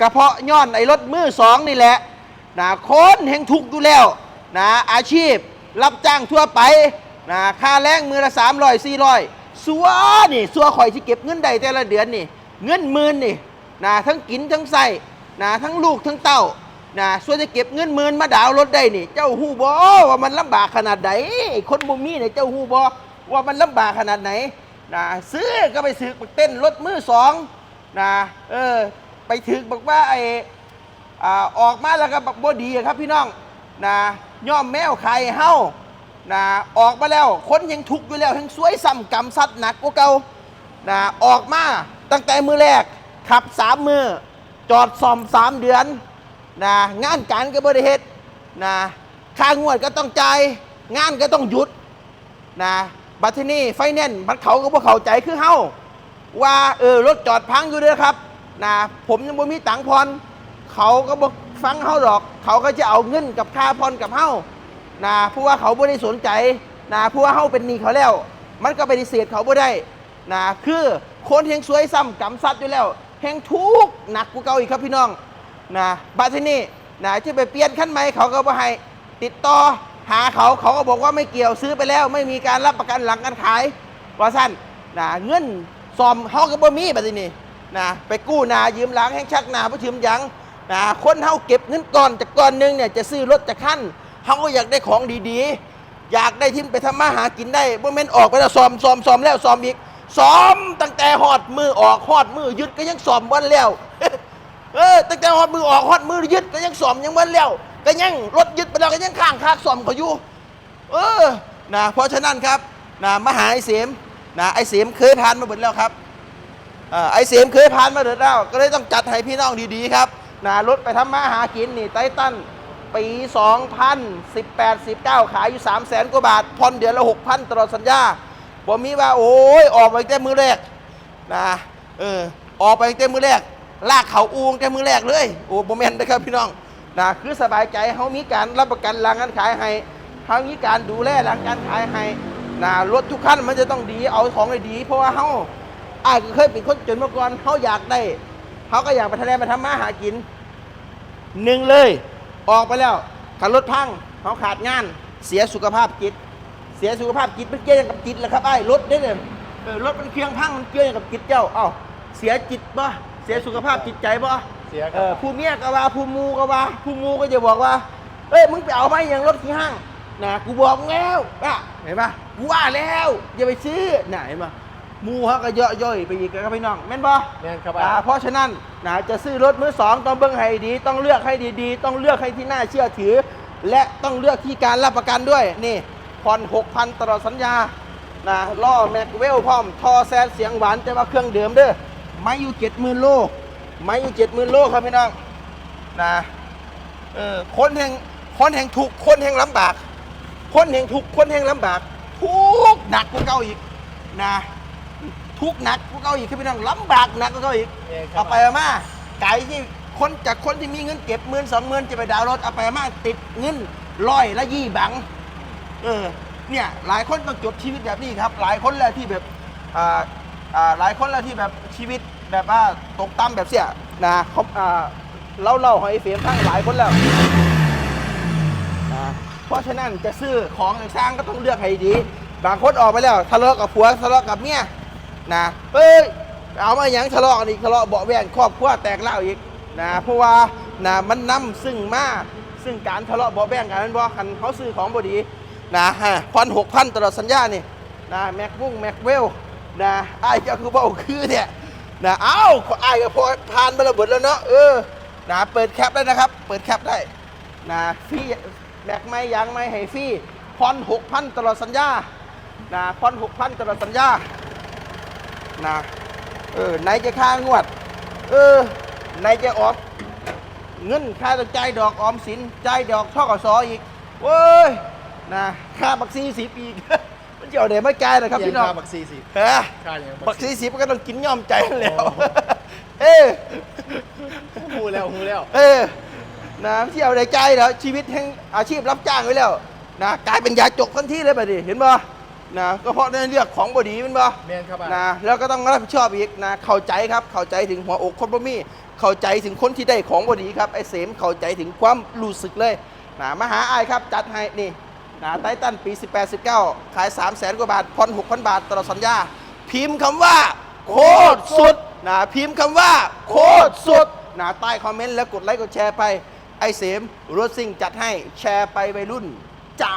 กระเพาะย้อนไอ้รถมือสองนี่แหละนะคนแห่งทุกข์อยู่แล้วนะอาชีพรับจ้างทั่วไปนะค่าแรงมือละสามร้อยสี่ร้อยสัวนี่สัวข่อยที่เก็บเงินได้แต่ละเดือนนี่ เงินหมื่นนี่นะทั้งกินทั้งใส่นะทั้งลูกทั้งเต้านะส่วนจะเก็บเงินหมื่นมาดาวรถได้นี่ เจ้าฮู้บอว่ามันลำบากขนาดไหนคนบ่มีเนี่ยเจ้าฮู้บอว่ามันลำบากขนาดไหนนะซื้อก็ไปซื้อเต้นรถมือสองนะเออ ไปถึกบอกว่าไออ่าออกมาแล้วก็บักบดีอะครับพี่น้องนะย่อมแมวไข่เฮานะออกมาแล้วคนยังทุกข์อยู่แล้วทั้งสวยซ้ำกำซัดหนักกว่าเก่านะออกมาตั้งแต่มือแรกขับสามมือจอดซ่อมสามเดือนนะงานการก็บริเหตุนะค่างวดก็ต้องจ่ายงานก็ต้องหยุดนะบัตรที่นี่ไฟแนนซ์มันเขาก็บ่เข้าใจคือเฮาว่าเออรถจอดพังอยู่เด้อครับ นะผมยังบ่มีตังพรเขาก็บอกฟังเฮาหรอก เขาก็จะเอาเงินกับค่าพรกับเฮานะเพราะว่าเขาไม่ได้สนใจนะเพราะว่าเฮาเป็นหนี้เขาแล้ว มันก็ปฏิเสธเขาไม่ได้นะคือคนเฮงสวยซ้ำกำซัดอยู่แล้วเฮงทุกหนักกว่าเก่าอีกครับพี่น้องนะบัดที่นี่นะที่ไปเปลี่ยนขั้นไหมเขาก็บ่ให้ติดต่อหาเขาเขาก็บอกว่าไม่เกี่ยวซื้อไปแล้ว ไม่มีการรับประกันหลังการขายว่าสั้นนะเงินซอมเฮาก็บ่มีบัดที่นี่ นะไปกู้นายืมหลังแห่งชักนาเพื่อยืมยังนะคนเฮาเก็บเงินก่อนจากก้อนหนึงเนี่ยจะซื้อรถจากขั้นเฮาก็อยากได้ของดีๆ อยากได้ที่ไปทำมาหากินได้บ่แม่นออกไปแล้วซ้อมซ้อมซ้อมแล้วซ้อมอีกซ้อมตั้งแต่ฮอดมือออกฮอดมือยึดก็ยังซ้อมวันแล้วเออตั้งแต่ฮอดมือออกฮอดมือยึดก็ยังซ้อมยังวันแล้วก็ยังรถยึดไปแล้วก็ยังข้างคากซ้อมเขาอยู่เออนะเพราะฉะนั้นครับนะมหาไอเสมนะไอเสมเคยผ่านมาหมดแล้วครับ ไอเสียมเคยผ่านมาเดือดแล้วก็เลยต้องจัดให้พี่น้องดีๆครับนะรถไปทำมาหากินนี่ไททันปี 2018 19 ขายอยู่ 3 0 0แสนกว่าบาทผ่อนเดือนละ 6,000 ตลอดสัญญาผมมีว่า โอ้ย ออกไปแต่มือแรกนะเออออกไปแต่มือแรก ลากเขาอูงแต่มือแรกเลย โอ้โมเมนต์นะครับพี่น้องนะคือสบายใจเขามีการรับประกันหลังการขายให้เขามีการดูแลหลังการขายให้นะรถทุกคันมันจะต้องดีเอาของได้ดี เพราะว่าเขา อ้ายก็เคยเป็นคนจนมาก่อนเขาอยากได้เขาก็อยากไปทะเลไปทำมาหากินหนึ่งเลย ออกไปแล้วขับรถพังเขาขาดงาน เสียสุขภาพจิต เสียสุขภาพจิตมันเกี่ยวกับจิตแหละครับไอ้ายรถได้เลยเออรถมันเครื่องพังมันเกี่ยวกับจิตเจ้าเอ้าเสียจิตบ่เสียสุขภาพจิตใจบ่เสียคเอรัอบผู้เมียก็ว่าผู้มูก็ว่าผู้มูก็จะบอกว่าเอ้ยมึงไปเอาไหมอย่างรถที่ห้างนะกูบอกมึงแล้วอะเห็นปะกูว่าแล้วอย่าไปซื้อน่ะเห็นปะ หมูเขาก็เยอะย่อยไปอีกครับพี่น้องแม่นปะแม่นครับอ่าเพราะฉะนั้นนะจะซื้อรถมือสองต้องเบิ่งให้ดี ต้องเลือกให้ดีๆ ต้องเลือกให้ที่น่าเชื่อถือ และต้องเลือกที่การรับประกันด้วยนี่ผ่อน6,000ตลอดสัญญานะล้อแม็กเวลพร้อมทอแซนเสียงหวานแต่ว่าเครื่องเดิมเด้อไม่อยู่70,000โลไม่อยู่70,000โลครับพี่น้องนะเออคนแห่งคนแห่งทุกข์คนแห่งลำบาก คนแห่งทุกข์คนแห่งลำบากทุกข์หนักกว่าเก่าอีกนะ ทุกข์หนักกว่าเก่าอีกครับพี่น้องลำบากหนักกว่าเก่าอีกแม่นครับเอาไปเอามาไก่ที่คนจากคนที่มีเงินเก็บหมื่นสองหมื่นจะไปดาวน์รถเอาไปเอามาติดเงินร้อยละยี่บังเออเนี่ยหลายคนต้องจบชีวิตแบบนี้ครับ หลายคนแล้วที่แบบอ่าอ่าหลายคนแล้วที่แบบชีวิตแบบว่าตกต่ำแบบเสียนะเขาอ่าเล่าเล่าๆให้ไอ้เฟียมทั้งหลายคนแล้วนะเพราะฉะนั้นจะซื้อของหรือสร้างก็ต้องเลือกให้ดี บางคนออกไปแล้วทะเลาะกับผัวทะเลาะกับเมีย นะเอ้ยเอามาอย่างทะเลาะกันอีกทะเลาะเบาะแวงครอบครัวแตกเล่าวอีกนะเพราะว่านะมันนำซึ่งมาซึ่งการทะเลาะเบาแวงกันนั้นบ่คันเขาซื้อของบดีนะฮะพันหกพันตลอดสัญญานี่นะแม็กบุ้งแม็กเวลนะไอ้ก็คือเบาคือเนี่ยนะเอ้าไอ้ก็พอผ่านมาระเบิดแล้วเนาะเออนะเปิดแคปได้นะครับ เปิดแคปได้นะฟรีแม็กไม่ยังไม่ให้ฟรีพอนหกพันตลอดสัญญานะพอนหกพันตลอดสัญญา นะเออไหนจะค่างวด เออไหนจะออมเงินค่าต้องจ่ายดอกออมสินจ่ายดอกทกสอีกเว้ยนะค่าบักซีสิบอีกมันจะเอาเดี๋ยวไม่จ่ายนะครับพี่น้องเสียค่าบักซีสิเออค่าอย่างบักซีสิบก็ต้องกินย่อมใจแล้วโอ้เออหูแล้วหูแล้ว เออนะที่เอาได้ใจแล้วชีวิตแห่งอาชีพรับจ้างไว้แล้วนะกลายเป็นยาจกทันทีเลยไปดิเห็นบ่ นะก็เพราะในเรื่องของบดีแมันบ่แมนครับอะนะแล้วก็ต้องรับผิดชอบอีกนะเข้าใจครับเข้าใจถึงหัวอกคนบ่มี เข้าใจถึงคนที่ได้ของบดีครับไอ้เสมเข้าใจถึงความรู้สึกเลยนะมาหาอายครับจัดให้นี่นะไททันปี 18 19 ขาย 3 0 0แสนกว่าบาทผ่อน6,000 บาทตลอดสัญญา พิมพ์คำว่า โคตรสุดนะพิมพ์คำว่า โคตรสุดนะใต้คอมเมนต์แล้วกดไลค์กดแชร์ไปไอ้เสมรถซิ่งจัดให้แชร์ไปวัยรุ่นจ๋า